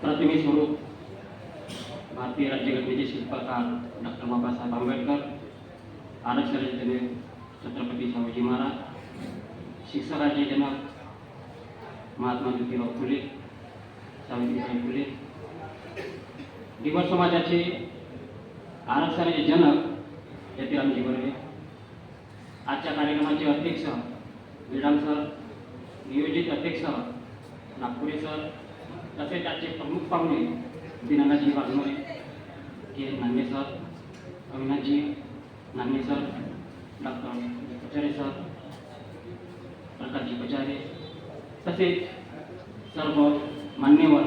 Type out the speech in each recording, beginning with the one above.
प्रतिमे स्वरूप भारतीय राज्यघटनेचे शिल्पकार डॉक्टर बाबासाहेब आंबेडकर आरक्षणाचे जनक छत्रपती शाहूजी महाराज शिक्षकाचे जनक महात्मा ज्योतिराव फुले सावित्रीबाई फुले दिवस समाजाचे आरक्षणाचे जनक यातील बर्वे आजच्या कार्यक्रमाचे अध्यक्ष विडाम सर नियोजित अध्यक्ष नागपुरे सर तसेच आजचे प्रमुख पाहुणे Dinanaji Waghmore K. Nange sir Avinaji Nange sir doctor Pachare sir Prakashji Pachare तसेच सर्व मान्यवर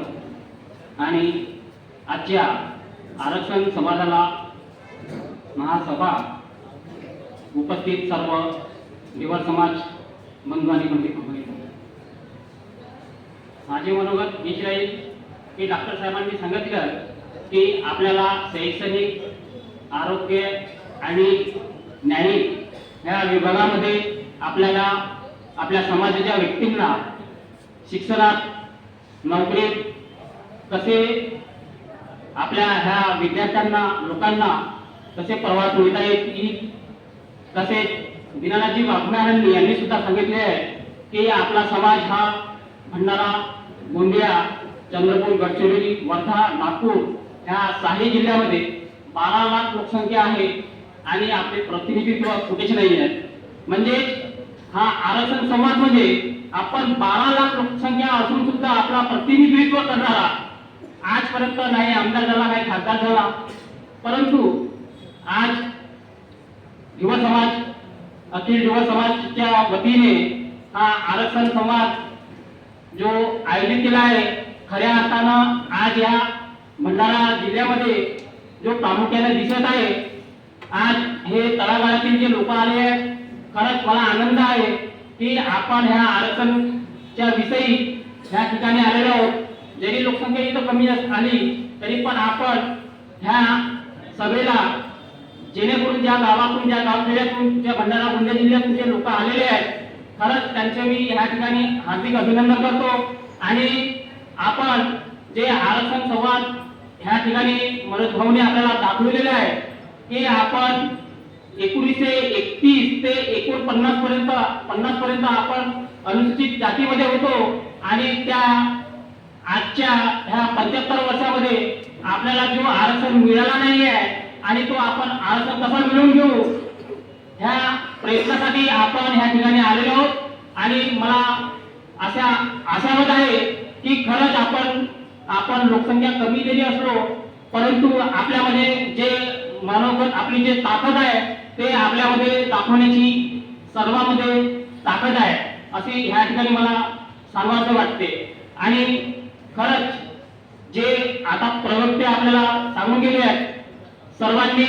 आणि आजच्या आरक्षण समाजाला महासभा उपस्थित सर्व निवड समाज बंधू आणि पंडित माझे मनोगत हेच राहील की डॉक्टर साहेबांनी सांगितलं की आपल्याला शैक्षणिक आरोग्य आणि न्यायिक या विभागामध्ये आपल्याला आपल्या समाजाच्या व्यक्तींना शिक्षणात नोकरीत कसे आपल्या ह्या विद्यार्थ्यांना लोकांना कसे प्रवास मिळता येईल तसेच दिनानाथजी वाघमारांनी यांनी सुद्धा सांगितले आहे की आपला समाज हा भंडारा गोंदिया चंद्रपूर गडचिरोली वर्धा नागपूर ह्या सहाही जिल्ह्यामध्ये बारा लाख लोकसंख्या आहे आणि आपले प्रतिनिधित्व कुठेच नाही आहे म्हणजे हा आरक्षण समाज म्हणजे आपण बारा लाख लोकसंख्या असून सुद्धा आपला प्रतिनिधित्व करणारा आजपर्यंत नाही आमदार झाला नाही खासदार झाला परंतु आज युवा समाज अखिल युवा समाजच्या वतीने हा आरक्षण समाज जो आयोजित केला आहे खऱ्या अर्थानं आज या भंडारा जिल्ह्यामध्ये जो प्रामुख्याने दिसत आहे आज हे तळागाळातील जे लोक आले आहेत खरंच मला आनंद आहे की आपण ह्या आरक्षणच्या विषयी ह्या ठिकाणी आलेलो आहोत. जरी लोकसंख्या इथं कमी आली तरी पण आपण ह्या सभेला जेणेकरून ज्या गावातून ज्या गावखेड्यातून ज्या भंडारा गोंदिया जिल्ह्यातून जे लोक आलेले आहेत खरंच त्यांचे मी या ठिकाणी हार्दिक अभिनंदन करतो. आणि आपण जे आरक्षण संवाद ह्या ठिकाणी मनोज भाऊने आपल्याला दाखवलेले आहे की आपण एकोणीसशे एकतीस ते एकोणपन्नास पर्यंत पन्नास पर्यंत आपण अनुसूचित जातीमध्ये होतो. आणि त्या आजच्या ह्या पंच्याहत्तर वर्षामध्ये आपल्याला जो आरक्षण मिळाला नाही आहे आणि तो आपण आरक्षण कसा मिळवून घेऊ? ह्या प्रयत्नासाठी आपण ह्या ठिकाणी आलेलो आहोत. आणि मला अशा आशावाद आहे की खरंच आपण आपण लोकसंख्या कमी जरी असलो परंतु आपल्यामध्ये जे मनोगत आपली जे ताकद आहे ते आपल्यामध्ये दाखवण्याची सर्वांमध्ये ताकद आहे अशी ह्या ठिकाणी मला सांगावं वाटते. आणि खरंच जे आता प्रवक्ते आपल्याला सांगून गेले आहेत सर्वांनी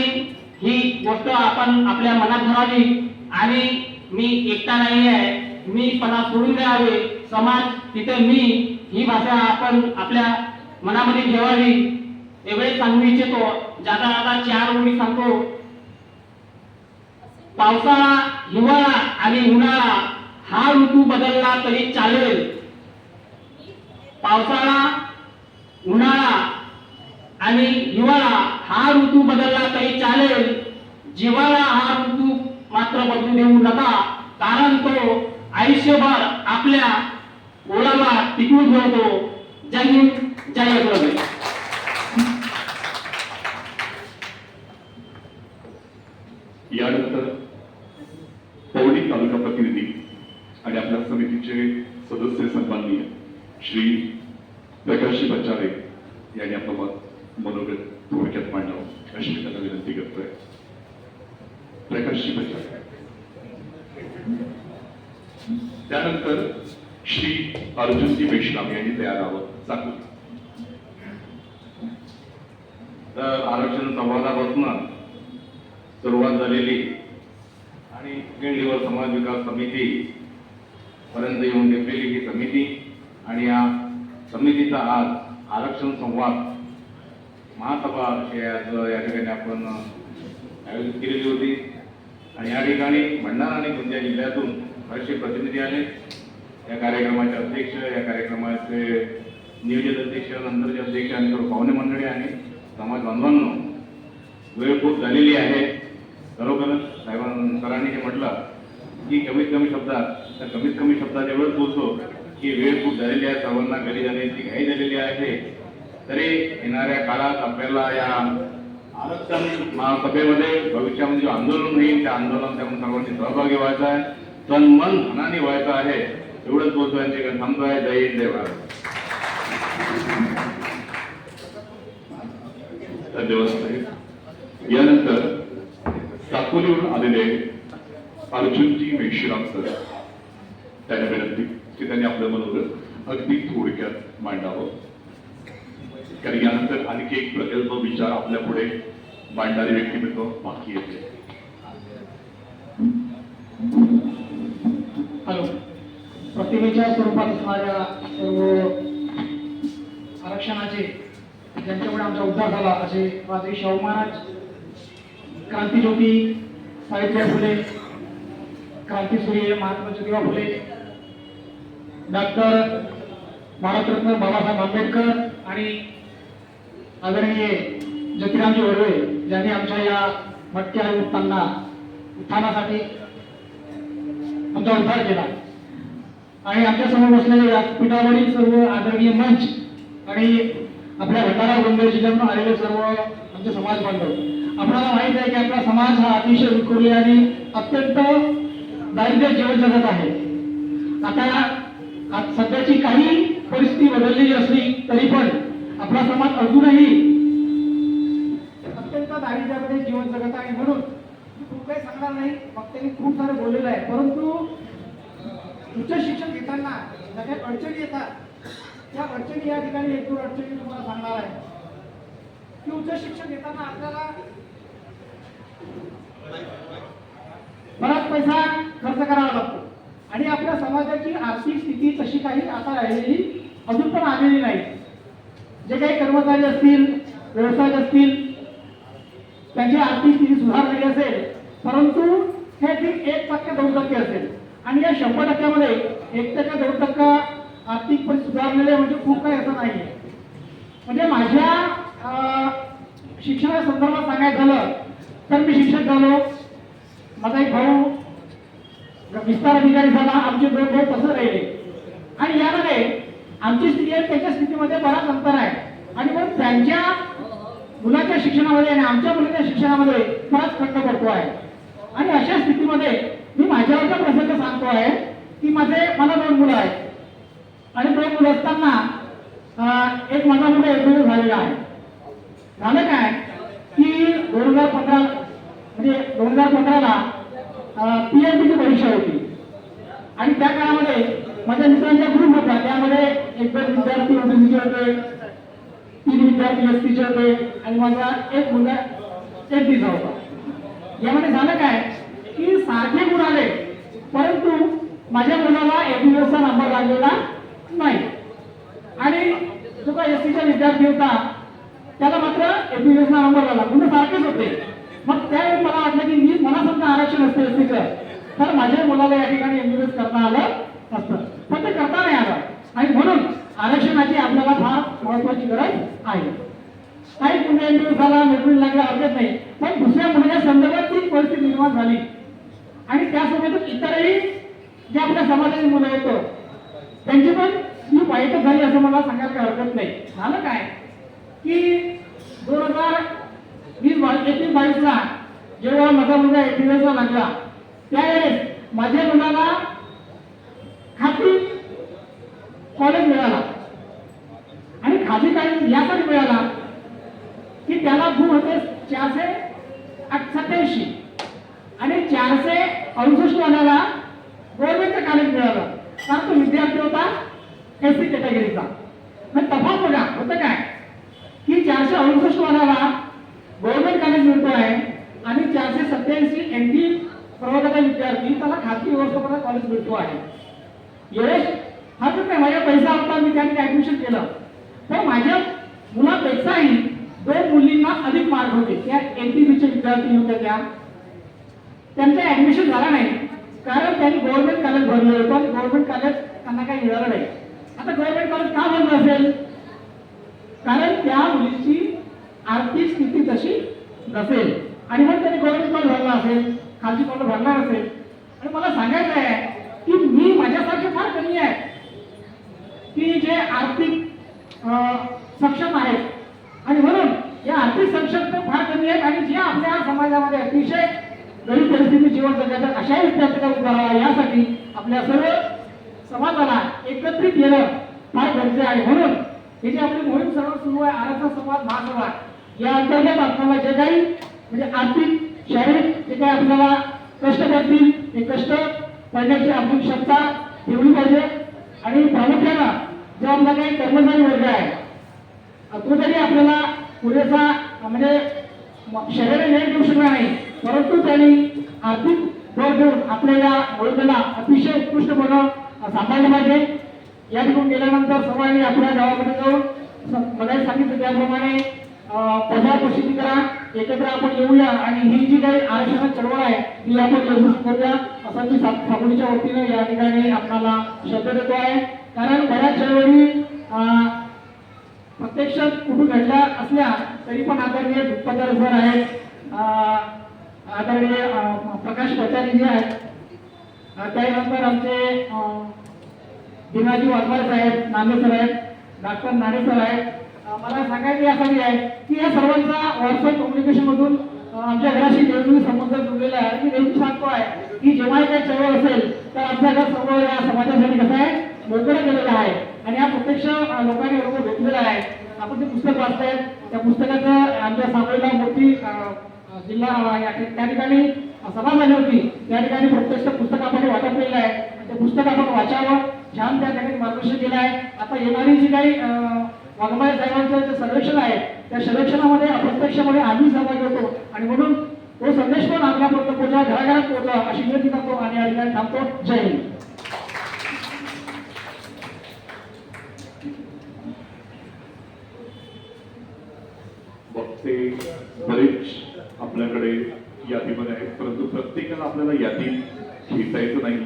ही गोष्ट आपण आपल्या मनात धरावी आणि मी एकटा नाही आहे मी पणा सोडून द्यावे समाज तिथे मी ही भाषा आपण आपल्या मनामध्ये ठेवावी. एवढे सांगू इच्छितो. जाता जाता चार मी सांगतो. पावसाळा हिवाळा आणि उन्हाळा हा ऋतू बदलला तरी चालेल. पावसाळा उन्हाळा आणि हिवाळा हा ऋतू बदलला तरी चालेल. जिवाळा हा ऋतू मात्र बदलू देऊ नका कारण तो आयुष्यभर आपल्या ओळाला टिकवून ठेवतो. जय हिंद जय प्रभू यानंतर पौडी तालुका प्रतिनिधी आणि आपल्या समितीचे सदस्य सन्माननीय श्री प्रकाशी बच्चारे यांनी आपलं मत मनोगत थोडक्यात मांडावं अशी मी त्यांना विनंती करतोय. प्रकाशजी बच्चारे त्यानंतर श्री अर्जुनजी मेश्राम यांनी तयार आहोत. चाकू आरक्षण संवादापासून सुरुवात झालेली आणि लिव्हर समाज विकास समिती पर्यंत येऊन नेमलेली ही समिती आणि या समितीचा आज आरक्षण संवाद महासभा या या ठिकाणी आपण आयोजित केलेली होती. आणि या ठिकाणी भंडारा आणि गोंदिया जिल्ह्यातून बरेचसे प्रतिनिधी आले. या कार्यक्रमाचे अध्यक्ष या कार्यक्रमाचे नियोजित अध्यक्ष नंतरचे अध्यक्ष आणि सर्व पाहुणे मंडळी आणि समाज बांधवांनो वेळ खूप झालेली आहे. खरोखरच साहेबां सरांनी जे म्हटलं की कमीत कमी शब्दात तर कमीत कमी शब्दात एवढंच बोलतो. की वेळ खूप झालेली आहे. सर्वांना घरी जाण्याची घाई झालेली आहे. तरी येणाऱ्या काळात आपल्याला या आरक्षण महासभेमध्ये भविष्यामध्ये जो आंदोलन होईल त्या आंदोलनात आपण सर्वांनी सहभागी व्हायचा आहे. तन मन धनाने व्हायचं आहे एवढंच बोलतो यांच्याकडे थांबतो आहे जय हिंद जय भारत. धन्यवाद यानंतर साकोलीवरून आलेले अर्जुनजी मेश्राम सर त्यांना विनंती की त्यांनी आपलं मनोगत अगदी थोडक्यात मांडावं. कारण यानंतर आणखी एक प्रकल्प विचार आपल्या पुढे मांडणारे व्यक्तिमत्व बाकी येते हॅलो. प्रतिमेच्या स्वरूपात असणाऱ्या सर्व आरक्षणाचे ज्यांच्यामुळे आमचा उद्धार झाला असे रात्री शाहू महाराज क्रांतीज्योती सावित्रीबाई फुले क्रांतीसूर्य महात्मा ज्योतिबा फुले डॉक्टर भारतरत्न बाबासाहेब आंबेडकर आणि आदरणीय ज्योतिरामजी वर्वे ज्यांनी आमच्या या भटक्या उत्तांना उत्थानासाठी आमचा उद्धार केला. आणि आमच्यासमोर बसलेले व्यासपीठावरील सर्व आदरणीय मंच आणि आपल्या भंडारा गोंदिया जिल्ह्यातून आलेले सर्व आमचे समाज बांधव आपल्याला माहीत आहे की आपला समाज हा अतिशय विखुरले आणि अत्यंत दारिद्र्य जीवन जगत आहे. आता सध्याची काही परिस्थिती बदललेली असली तरी पण आपला समाज अजूनही अत्यंत दारिद्र्यामध्ये जीवन जगत आहे म्हणून खूप काही सांगणार नाही. वक्त्यांनी खूप सारं बोललेलं आहे. परंतु उच्च शिक्षण घेताना ज्या काही अडचणी येतात. त्या अडचणी या ठिकाणी एक दोन अडचणी तुम्हाला सांगणार आहे. की उच्च शिक्षण घेताना आपल्याला बराच पैसा खर्च करावा लागतो. आणि आपल्या समाजाची आर्थिक स्थिती तशी काही आता राहिलेली अजून पण आलेली नाही. जे काही कर्मचारी असतील व्यवसाय असतील त्यांची आर्थिक स्थिती सुधारलेली असेल परंतु हे ठीक एक टक्के दोन टक्के असेल. आणि या शंभर टक्क्यामध्ये एक टक्का दोन टक्का आर्थिक पण सुधारलेले म्हणजे खूप काही असं नाही आहे म्हणजे माझ्या शिक्षणा संदर्भात सांगायचं झालं तर मी शिक्षक झालो. माझा एक भाऊ विस्तार अधिकारी झाला. आमचे दोन भाऊ पसर राहिले. आणि यामध्ये आमची स्थिती आहे त्याच्या स्थितीमध्ये बराच अंतर आहे. आणि मग त्यांच्या मुलाच्या शिक्षणामध्ये आणि आमच्या मुलाच्या शिक्षणामध्ये बराच खंड पडतो आहे. आणि अशा स्थितीमध्ये मी माझ्यावरचा प्रसंग सांगतो आहे की माझे मला दोन मुलं आहेत. आणि दोन मुलं असताना एक माझा मुलं एमबीए झालेला आहे. झालं काय? की दोन हजार पंधरा म्हणजे दोन हजार पंधराला पी एम ची परीक्षा होती. आणि त्या काळामध्ये माझ्या मित्रांच्या ग्रुप होता त्यामध्ये एक दोन विद्यार्थी ओबीसीचे होते. तीन विद्यार्थी एसटीचे होते. आणि माझा एक मुलगा एसटीचा होता. यामध्ये झालं काय? की सारखे गुण आले परंतु माझ्या मुलाला एबीएसचा नंबर लागलेला नाही. आणि जो का एसटीचा विद्यार्थी होता त्याला मात्र एबीएसचा नंबर लागला. गुण सारखेच होते. मग त्यावेळी मला वाटलं की मी मला समजा आरक्षण असते एसटीचं तर माझ्या मुलाला या ठिकाणी एमबीबीएस करता आलं असतं पण ते करता नाही आलं आणि म्हणून आरक्षणाची आपल्याला फार महत्वाची गरज आहे काही पुणे एमबीबीएस झाला वाटत नाही. पण दुसऱ्या मुलीच्या संदर्भात ती परिस्थिती निर्माण झाली. आणि त्यासोबतच इतरही जे आपल्या समाजाची मुलं येतो त्यांची पण ही वाईटच झाली असं मला सांगायला काही हरकत नाही. झालं काय? की दोन हजार वीस बावीस एकवीस बावीसला जेव्हा माझा मुलगा एटीएसला लागला त्यावेळेस माझ्या मुलाला खाजगी कॉलेज मिळाला. आणि खाजगी कॉलेज यासाठी मिळाला की त्याला गुण होते चारशे सत्याऐंशी. आणि चारशे अडुसष्ट वाल्याला गव्हर्नमेंटचं कॉलेज मिळालं. कारण तो विद्यार्थी होता एस सी कॅटेगरीचा मग तफावत बघा होतं काय? की चारशे अडुसष्ट वाल्याला गव्हर्नमेंट कॉलेज मिळतो आहे आणि चारशे सत्याऐंशी एन टी प्रवर्गाचा विद्यार्थी त्याला खाजगी व्यवस्थापनात कॉलेज मिळतो आहे. यश तर नाही माझ्या पैसा होता मी त्याने ऍडमिशन केलं. तर माझ्या मुलापेक्षाही मुलींना अधिक मार्क होते. त्या एन विद्यार्थी होत्या त्या? त्यांचं ऍडमिशन झालं नाही. कारण त्यांनी गव्हर्नमेंट कॉलेज भरलं होतं. गव्हर्नमेंट कॉलेज त्यांना काही मिळालं नाही. आता गव्हर्नमेंट कॉलेज का भरलं असेल? कारण त्या मुलीची आर्थिक स्थिती तशी नसेल. आणि मग त्याने गव्हर्नमेंट कॉलेज भरला असेल खालची कॉलेज भरणार असेल. आणि मला सांगायचं आहे की मी माझ्यासारखे फार कमी आहे. की जे आर्थिक सक्षम आहेत. आणि म्हणून या आर्थिक फार कमी आहेत आणि जे आपल्या समाजामध्ये अतिशय गरीब परिस्थिती जीवन जगतात अशा विद्यार्थ्यांना उभा राहावा यासाठी आपल्या सर्व समाजाला एकत्रित येणं फार गरजेचं आहे. म्हणून हे जे आपली मोहीम सर्व सुरू आहे आराचा संवाद महासभा या अंतर्गत आपल्याला जे काही म्हणजे आर्थिक शारीरिक जे काही आपल्याला कष्ट करतील ते कष्ट पडण्याची आपली क्षमता ठेवली पाहिजे. आणि प्रामुख्यानं जो आपला काही कर्मचारी वर्ग आहे तो जरी आपल्याला पुरेसा म्हणजे शरीर न्याय देऊ शकला नाही परंतु त्यांनी आर्थिक भर देऊन आपल्याला ओळखला. अतिशय उत्कृष्टपणे सांभाळले पाहिजे. या ठिकाणी गेल्यानंतर सर्वांनी आपल्या गावाकडे जाऊन मला सांगितलं त्याप्रमाणे अं, प्रसिद्धी करा एकत्र आपण येऊया आणि ही जी काही आरक्षण चळवळ आहे ती आपण यशस्वी करूया असं मी सा- साकोलीच्या वतीनं या ठिकाणी आपल्याला शब्द देतो आहे. कारण बऱ्याच चळवळी प्रत्यक्षात कुठून घडल्या असल्या तरी पण आदरणीय दुप्पदार सर आहेत. आदरणीय प्रकाश पचारी जे आहेत. त्यानंतर आमचे दिनाजी भीमाजी साहेब नांदे सर आहेत. डॉक्टर नाणे सर आहेत. मला सांगायचं यासाठी आहे की या सर्वांचा व्हॉट्सअप कम्युनिकेशन मधून आमच्या घराशी नेहमी संबंध जुळलेला आहे. मी नेहमी सांगतो आहे की जेव्हा काही चळवळ असेल तर आमच्या घर सर्व या समाजासाठी कसं आहे मोकळं केलेलं आहे. आणि हा प्रत्यक्ष लोकांनी अनुभव घेतलेला आहे. आपण ते पुस्तक वाचताय त्या पुस्तकाचं आमच्या सांगलीला मोठी जिल्हा या त्या ठिकाणी सभा झाली होती. त्या ठिकाणी प्रत्यक्ष पुस्तक आपण वाटपलेलं आहे. आणि ते पुस्तक आपण वाचावं छान त्या ठिकाणी मार्गदर्शन केलं आहे. आता येणारी जी काही अं, वाघमारे साहेबांचं जे सर्वेक्षण आहे त्या सर्वेक्षणामध्ये अप्रत्यक्षपणे आम्ही सहभागी होतो. आणि म्हणून तो संदेश पण आपल्यापर्यंत पोहोचला घराघरात पोहोचला अशी विनंती करतो आणि या ठिकाणी थांबतो. जय हिंद. ते बरेच आपल्याकडे यादीमध्ये आहेत. परंतु प्रत्येकाला आपल्याला यादी घेता येत नाही.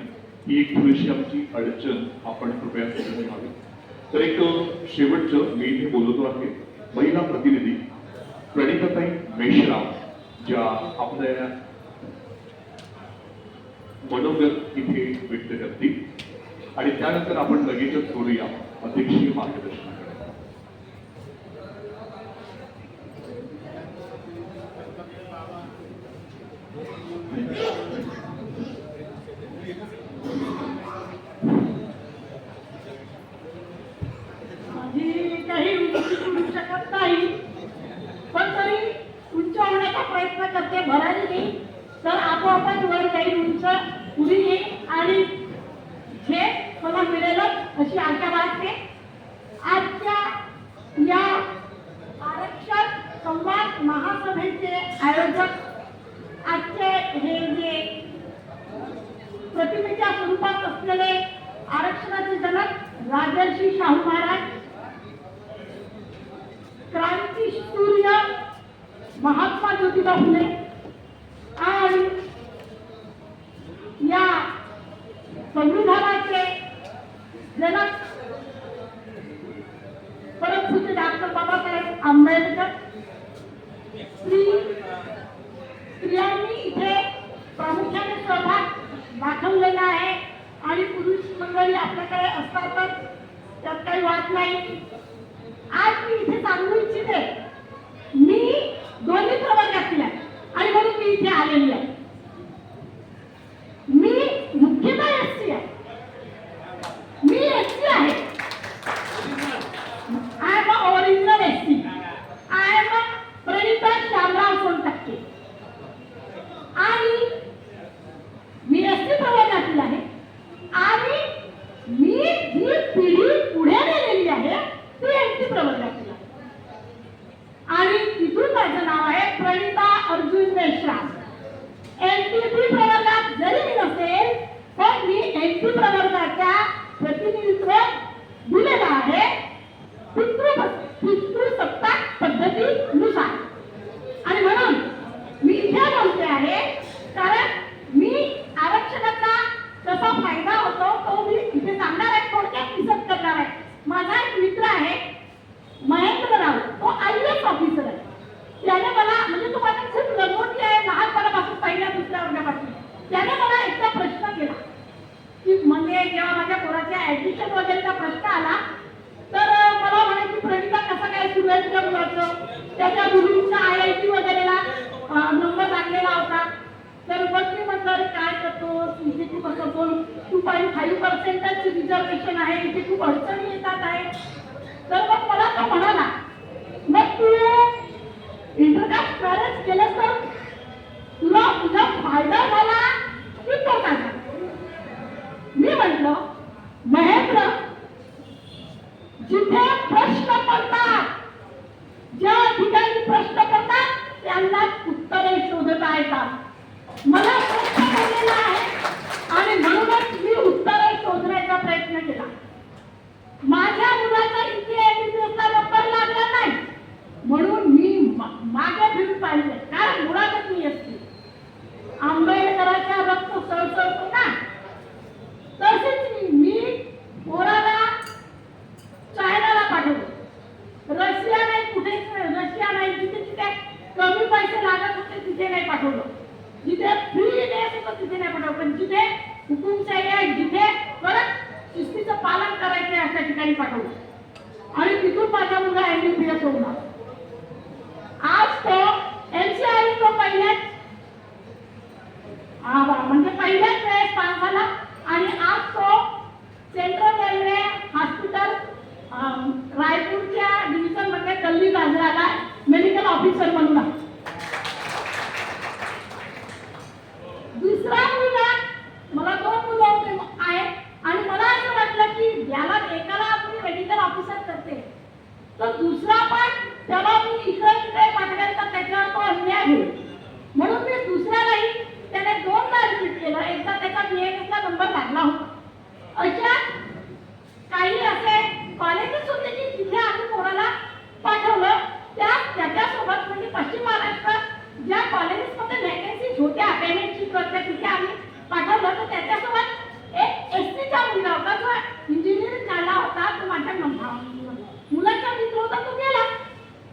ही एक थोडीशी आमची अडचण. आपण कृपया घ्यावी तर एक शेवटचं मी इथे बोलतो आहे. महिला प्रतिनिधी प्रणिताताई मेश्राम ज्या आपल्या मनोगत इथे व्यक्त करतील. आणि त्यानंतर आपण लगेचच बोलूया. अध्यक्षीय मार्गदर्शन আয়োজন ठिकाणी पाठवलं. आणि तिथून माझा मुलगा एमबीबीएस होऊन आज तो एनसीआय तो पहिल्याच हा बा, म्हणजे पहिल्याच वेळेस पास झाला आणि आज तो सेंट्रल रेल्वे हॉस्पिटल अं, रायपूरच्या डिव्हिजनमध्ये गल्ली गाजराला मेडिकल ऑफिसर म्हणून आहे. दुसरा मुलगा मला दोन मुलं होते आहेत आणि मला असं वाटलं की याला एकाला आपण मेडिकल ऑफिसर करते तर दुसरा पण त्याला मी इकडे तिकडे पाठवेल तर त्याच्यावर तो अन्याय होईल म्हणून मी दुसऱ्यालाही त्याने दोनदा रिपीट केलं एकदा त्याचा बीएमएसला नंबर लागला होता. अशा काही असे कॉलेजेस होते की जिथे आम्ही कोणाला पाठवलं त्या त्याच्यासोबत म्हणजे पश्चिम महाराष्ट्रात ज्या कॉलेजेसमध्ये व्हॅकन्सीज होत्या पेमेंटची करते तिथे आम्ही पाठवलं. तर त्याच्यासोबत एक एस टीचा मुलगा होता जो इंजिनिअर झाला होता तो माझ्या मुलाचा मित्र होता तो गेला.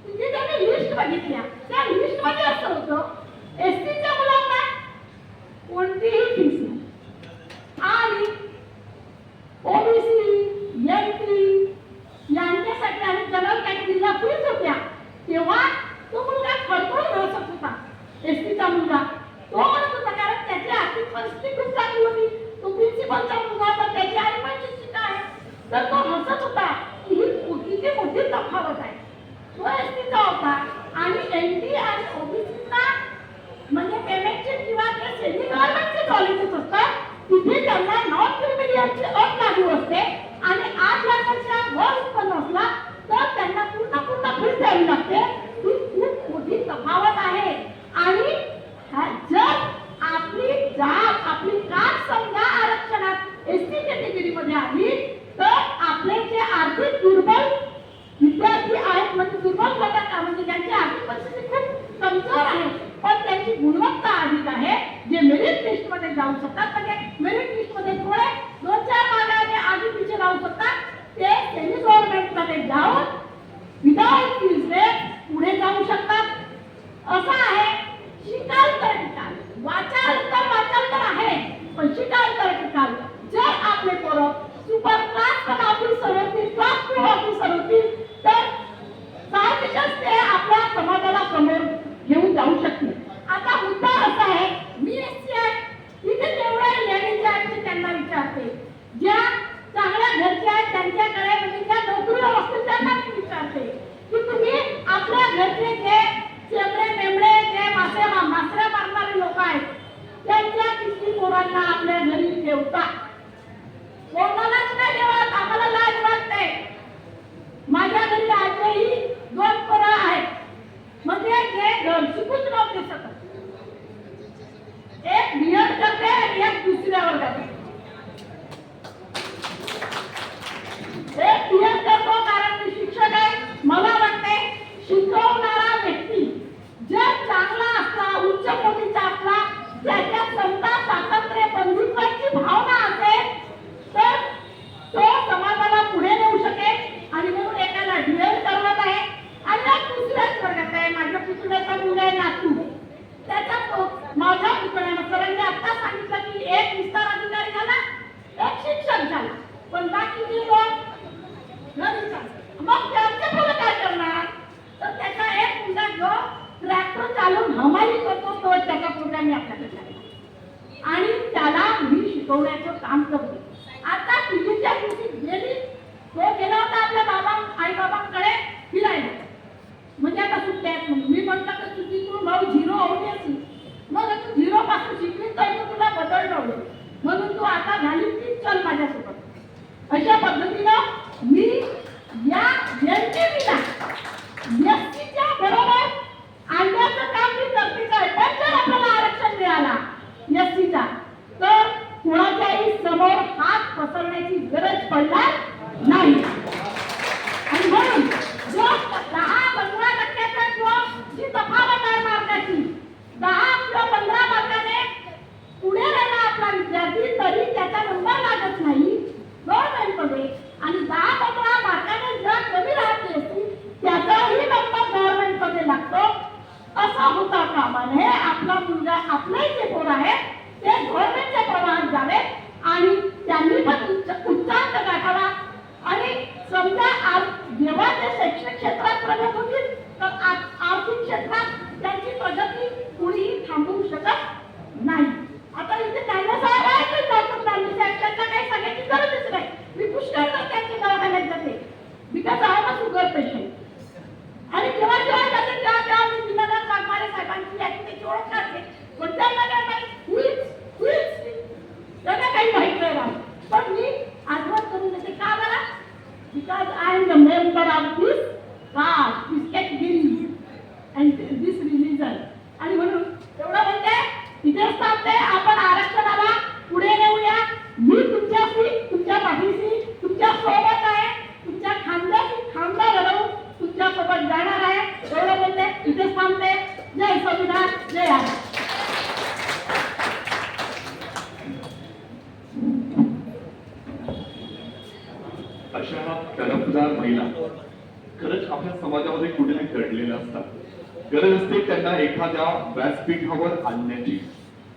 म्हणजे त्याने लिस्ट बघितल्या. त्या लिस्टमध्ये असं होतं एस टीच्या मुलांना कोणतीही फीस नाही. आणि ओबीसी एमपी यांच्यासाठी आणि जनरल कॅटेगरीला फीस होत्या. तेव्हा तो मुलगा खडखडून हसत होता. एसटीचा मुलगा. तो म्हणत होता कारण त्याची आर्थिक परिस्थिती खूप चांगली होती. तो प्रिन्सिपलचा मुलगा होता. त्याची आई पण शिक्षिका आहे. तर तो हसत होता की ही किती मोठी तफावत आहे. तो एसटीचा होता. आणि एन टी आणि ओबीसीचा म्हणजे पेमेंटचे किंवा ते सेमी गव्हर्नमेंटचे कॉलेजेस असतात. तिथे त्यांना नॉन क्रिमिलियनची अट लागू असते आणि आठ लाखाच्या वर उत्पन्न असला तर त्यांना पूर्ण पूर्ण फीस द्यावी लागते. ही खूप मोठी तफावत आहे. आणि जर आपली जात आपली कास्ट समजा आरक्षणात एस टी कॅटेगरीमध्ये आली तर आपले जे आर्थिक दुर्बल विद्यार्थी आहेत म्हणजे दुर्बल घटक म्हणजे ज्यांची आर्थिक परिस्थिती खूप कमजोर आहे पण त्यांची गुणवत्ता अधिक आहे. जे मेरिट लिस्टमध्ये जाऊ शकतात. म्हणजे मेरिट लिस्टमध्ये थोडे दोन चार मार्गाने आधी पिछे जाऊ शकतात. ते सेमी गव्हर्नमेंटमध्ये जाऊन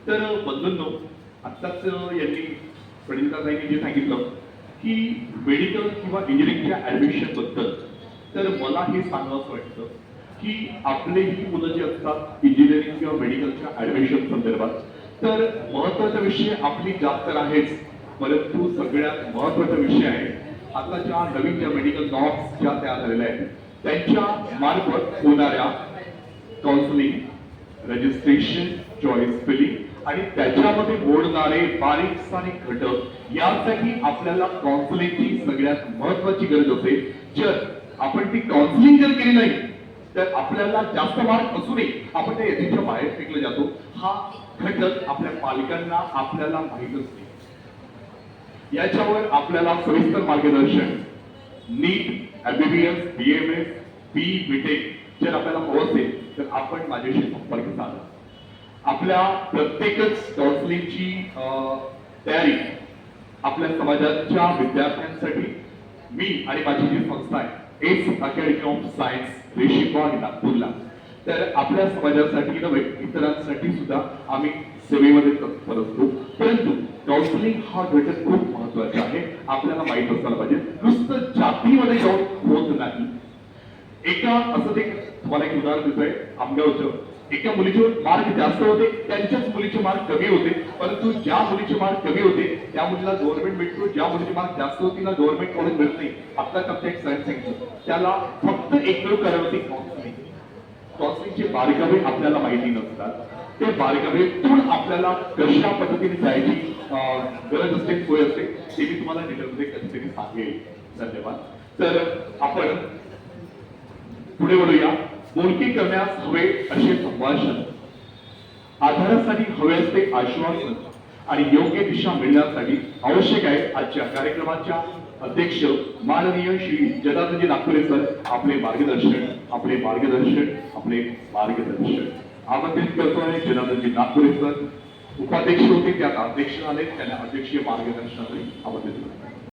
तर बंधूंनो आत्ताच यांनी प्रणिताताईंनी जे सांगितलं की मेडिकल किंवा इंजिनिअरिंगच्या ऍडमिशनबद्दल तर मला हे सांगावंसं वाटतं की आपलेही मुलं जी असतात इंजिनिअरिंग किंवा मेडिकलच्या ऍडमिशन संदर्भात तर महत्त्वाचा विषय आपली जात तर आहेच परंतु सगळ्यात महत्त्वाचा विषय आहे आता ज्या नवीन ज्या मेडिकल नॉर्म्स ज्या तयार झालेल्या आहेत त्यांच्या मार्फत होणाऱ्या काउन्सिलिंग रजिस्ट्रेशन चॉईस फिलिंग आणि त्याच्यामध्ये मोडणारे बारीक स्थानिक घटक यासाठी आपल्याला काउन्सिलिंगची सगळ्यात महत्वाची गरज असते. जर आपण ती काउन्सिलिंग जर केली नाही तर आपल्याला जास्त मार्क असूनही आपण त्या यथेच्या बाहेर फेकला जातो. हा घटक आपल्या पालकांना आपल्याला माहीतच नाही याच्यावर आपल्याला सविस्तर मार्गदर्शन NEET MBBS BMS B BTech जर आपल्याला हवं असेल तर आपण माझ्याशी संपर्क साधा. आपल्या प्रत्येकच काउन्सिलिंगची तयारी आपल्या समाजाच्या विद्यार्थ्यांसाठी मी आणि माझी जी संस्था आहे S academy of science Reshibag नागपूरला. तर आपल्या समाजासाठी नव्हे इतरांसाठी सुद्धा आम्ही सेवेमध्ये तत्पर असतो परंतु काउन्सिलिंग हा घटक खूप महत्त्वाचा आहे. आपल्याला माहीत असायला पाहिजे नुसतं जातीमध्ये जाऊन होत नाही. एका असं ते तुम्हाला एक उदाहरण देतोय आमगावचं एका मुलीचे मार्क जास्त होते त्यांच्याच मुलीचे मार्क कमी होते. परंतु ज्या मुलीचे मार्क कमी होते त्या मुलीला गव्हर्नमेंट मिळतो ज्या मुलीचे मार्क जास्त होते तिला गव्हर्नमेंट कॉलेज मिळत नाही. आता आमच्या एक सायन्स सांगितलं त्याला फक्त एकमेव करावं काउन्सिलिंग काउन्सिलिंगचे बारकावे आपल्याला माहिती नसतात. ते बारकावेतून आपल्याला कशा पद्धतीने जायची गरज असते सोय असते ते मी तुम्हाला डिटेलमध्ये कधीतरी सांगेल. धन्यवाद. तर आपण पुढे वळूया. बोलकी करण्यास हवे असे संभाषण? आधारासाठी हवे असते आश्वासन आणि योग्य दिशा मिळण्यासाठी आवश्यक आहे. आजच्या कार्यक्रमाच्या अध्यक्ष माननीय श्री जनार्दनजी नागपुरे सर आपले मार्गदर्शन आपले मार्गदर्शन आपले मार्गदर्शन. आमंत्रित करतो आहे जनार्दनजी नागपुरे सर. उपाध्यक्ष होते त्यात अध्यक्ष आले त्यांना अध्यक्षीय मार्गदर्शनही आमंत्रित करतो.